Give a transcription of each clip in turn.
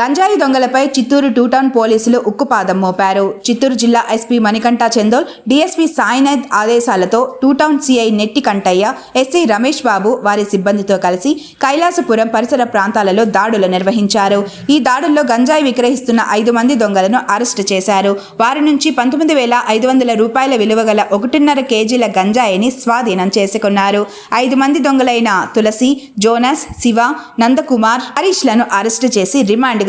గంజాయి దొంగలపై Chittoor two town పోలీసులు ఉక్కుపాదం మోపారు. చిత్తూరు జిల్లా ఎస్పీ మణికంఠ చందోల్ డీఎస్పీ సాయినాథ్ ఆదేశాలతో టూ టౌన్ సిఐ నెట్టి కంటయ్య ఎస్ఐ రమేష్ బాబు వారి సిబ్బందితో కలిసి కైలాసపురం పరిసర ప్రాంతాలలో దాడులు నిర్వహించారు. ఈ దాడుల్లో గంజాయి విక్రహిస్తున్న ఐదు మంది దొంగలను అరెస్టు చేశారు. వారి నుంచి పంతొమ్మిది వేల ఐదు వందల రూపాయల విలువ గల ఒకటిన్నర కేజీల గంజాయిని స్వాధీనం చేసుకున్నారు. ఐదు మంది దొంగలైన తులసి జోనస్ శివ నందకుమార్ హరీష్లను అరెస్టు చేసి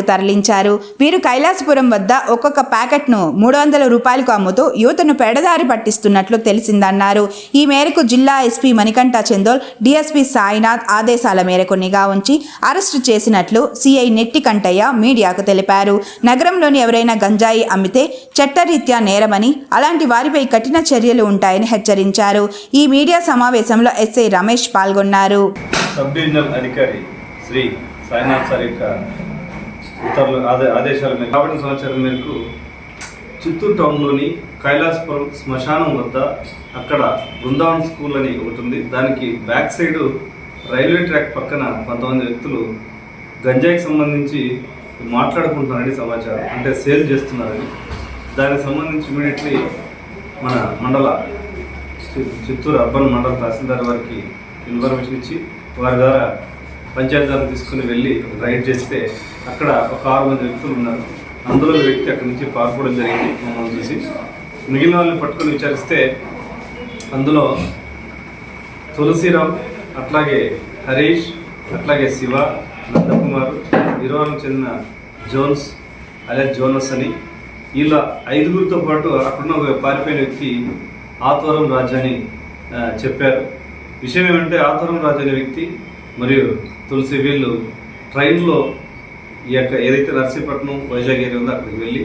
రిమాండ్కు తరలించారు. వీరు కైలాసపురం వద్ద ఒక్కొక్క ప్యాకెట్ను మూడు వందల రూపాయలకు అమ్ముతూ యువతను పెడదారి పట్టిస్తున్నట్లు తెలిసిందన్నారు. ఈ మేరకు జిల్లా ఎస్పీ మణికంఠ చందోల్ డీఎస్పీ సాయినాథ్ ఆదేశాల మేరకు నిఘా ఉంచి అరెస్టు చేసినట్లు సిఐ నెట్టి కంటయ్య మీడియాకు తెలిపారు. నగరంలోని ఎవరైనా గంజాయి అమ్మితే చట్టరీత్యా నేరమని అలాంటి వారిపై కఠిన చర్యలు ఉంటాయని హెచ్చరించారు. ఈ మీడియా సమావేశంలో ఎస్ఐ రమేష్ పాల్గొన్నారు. సబ్ డివిజనల్ అధికారి శ్రీ సాయినాథ్ సార్ యొక్క ఉత్తర్వులు ఆదే ఆదేశాల మేరకు కాబట్టి సమాచారం మేరకు చిత్తూరు టౌన్లోని కైలాసపురం శ్మశానం వద్ద అక్కడ బృందావన్ స్కూల్ అని ఒకటి ఉంది. దానికి బ్యాక్ సైడ్ రైల్వే ట్రాక్ పక్కన కొంతమంది వ్యక్తులు గంజాయికి సంబంధించి మాట్లాడుకుంటున్నారని సమాచారం అంటే సేల్ చేస్తున్నారని. దానికి సంబంధించి ఇమీడియట్లీ మన మండల చి- చిత్తూరు అర్బన్ మండల తహసీల్దార్ వారికి ఇన్ఫర్మేషన్ ఇచ్చి వారి ద్వారా పంచాయతీ తీసుకుని వెళ్ళి రైడ్ చేస్తే అక్కడ ఒక ఆరు మంది వ్యక్తులు ఉన్నారు. అందులో వ్యక్తి అక్కడి నుంచి పారిపోవడం జరిగింది మమ్మల్ని చూసి. మిగిలిన వాళ్ళని పట్టుకొని విచారిస్తే అందులో తులసిరామ్ అట్లాగే హరీష్ అట్లాగే శివ నందకుమార్ నిర్వహణకు చెందిన జోన్స్ అలాగే జోనస్ అని. వీళ్ళ ఐదుగురితో పాటు అక్కడున్న ఒక పారిపోయిన వ్యక్తి ఆత్వరం రాజు అని చెప్పారు. విషయం ఏమంటే ఆత్వరం రాజు అనే వ్యక్తి మరియు తులసి వీళ్ళు ట్రైన్లో ఈ యొక్క ఏదైతే నర్సీపట్నం వైజాగ్ ఏరియా ఉందో అక్కడికి వెళ్ళి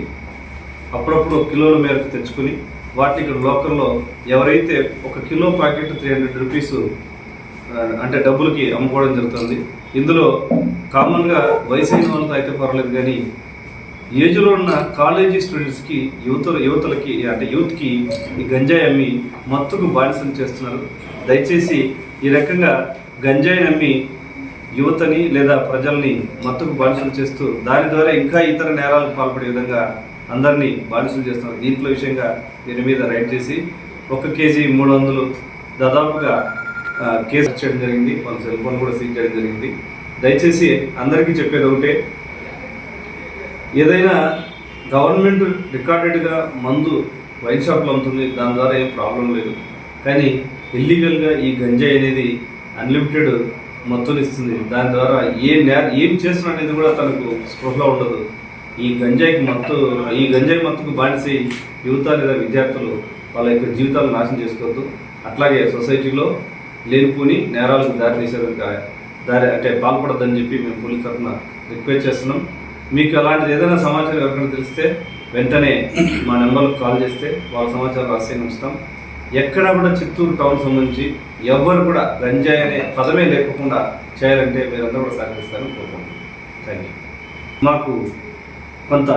అప్పుడప్పుడు కిలోల మేరకు తెచ్చుకుని వాటిని ఇక్కడ లోకల్లో ఎవరైతే ఒక kilo packet three hundred rupees అంటే డబ్బులకి అమ్ముకోవడం జరుగుతుంది. ఇందులో కామన్గా వయసు అయిన వాళ్ళతో అయితే పర్వాలేదు కానీ ఏజ్లో ఉన్న కాలేజీ స్టూడెంట్స్కి యువత యువతలకి అంటే యూత్కి ఈ గంజాయి అమ్మి మత్తుకు బానిసలు చేస్తున్నారు. దయచేసి ఈ రకంగా గంజాయిని అమ్మి యువతని లేదా ప్రజల్ని మత్తుకు బానిసలు చేస్తూ దాని ద్వారా ఇంకా ఇతర నేరాలకు పాల్పడే విధంగా అందరినీ బానిసలు చేస్తున్నారు. దీంట్లో విషయంగా దీని మీద రైడ్ చేసి ఒక కేజీ మూడు వందలు దాదాపుగా కేసు చేయడం జరిగింది. వాళ్ళ సెల్ ఫోన్ కూడా సీజ్ చేయడం జరిగింది. దయచేసి అందరికీ చెప్పేది ఒకటే. ఏదైనా గవర్నమెంట్ రికార్డెడ్గా మందు వైన్ షాప్లో అమ్ముతుంది దాని ద్వారా ఏం ప్రాబ్లం లేదు. కానీ ఇల్లీగల్గా ఈ గంజాయి అనేది అన్లిమిటెడ్ మత్తుని ఇస్తుంది. దాని ద్వారా ఏ నే ఏం చేస్తున్నా అనేది కూడా తనకు స్పృహలో ఉండదు. ఈ గంజాయికి మత్తు ఈ గంజాయి మత్తుకు బానిసై యువత లేదా విద్యార్థులు వాళ్ళ యొక్క జీవితాలు నాశనం చేసుకోవద్దు. అట్లాగే సొసైటీలో లేనిపోని నేరాలకు దారి తీసేదానికి దారి అంటే పాల్పడద్దని చెప్పి మేము పోలీస్ తరఫున రిక్వెస్ట్ చేస్తున్నాం. మీకు అలాంటిది ఏదైనా సమాచారం ఎవరికైనా తెలిస్తే వెంటనే మా నెంబర్కి కాల్ చేస్తే వాళ్ళ సమాచారం రాసి ఉంచుతాం ఎక్కడ కూడా చిత్తూరు టౌన్ సంబంధించి ఎవ్వరు కూడా గంజాయి అనే పదమే లేకుండా చేయాలంటే మీరందరూ కూడా సహకరిస్తారని కోరుకుంటున్నాం. థ్యాంక్ యూ మాకు కొంత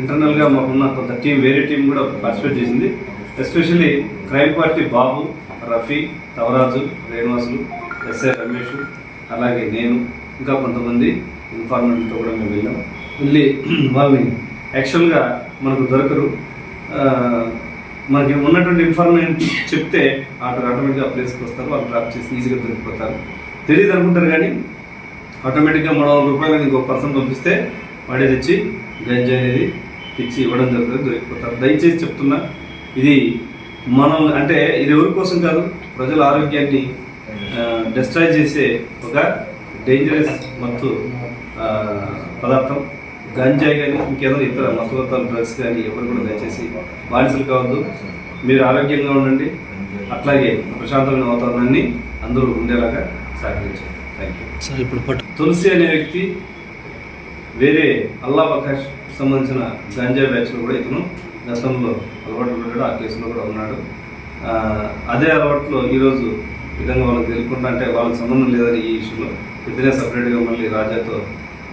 ఇంటర్నల్గా మాకున్న కొంత టీం వేరే టీం కూడా పార్టిసిపేట్ చేసింది. Especially crime party Babu Rafi Tavaraju Srinivasulu SA Ramesh అలాగే నేను ఇంకా కొంతమంది ఇన్ఫార్మెంట్తో కూడా మేము వెళ్ళాం. వెళ్ళి వాళ్ళని యాక్చువల్గా మనకు దొరకరు. మనకి ఉన్నటువంటి ఇన్ఫర్మేషన్ చెప్తే ఆటో ఆటోమేటిక్గా ప్లేస్కి వస్తారు వాళ్ళు డ్రాప్ చేసి ఈజీగా దొరికిపోతారు. తెలియదు అనుకుంటారు కానీ ఆటోమేటిక్గా మూడు వందల రూపాయలు ఇంకో పర్సన్ పంపిస్తే వాడే తెచ్చి గంజాయి అనేది తెచ్చి ఇవ్వడం జరుగుతుంది దొరికిపోతారు. దయచేసి చెప్తున్నా ఇది మనం అంటే ఇది ఎవరి కోసం కాదు ప్రజల ఆరోగ్యాన్ని డిస్ట్రాయ్ చేసే ఒక డేంజరస్ మత్తు పదార్థం. గంజాయి కానీ ఇంకేదో ఇతర పదార్థాలు డ్రగ్స్ కానీ ఎవరు కూడా దయచేసి బానిసలు కావద్దు. మీరు ఆరోగ్యంగా ఉండండి. అట్లాగే ప్రశాంతమైన వాతావరణాన్ని అందరూ ఉండేలాగా సహకరించండి. థ్యాంక్ యూ తులసి అనే వ్యక్తి వేరే అల్లా బకాష్ సంబంధించిన గంజా బ్యాచ్లో కూడా ఇతను గతంలో అలవాటు పడ్డాడు ఆ కేసులో కూడా ఉన్నాడు. అదే అలవాట్లో ఈరోజు విధంగా వాళ్ళకి తెలియకుండా అంటే వాళ్ళకి సంబంధం లేదని ఈ ఇష్యూలో ఇతనే సపరేట్గా మళ్ళీ రాజాతో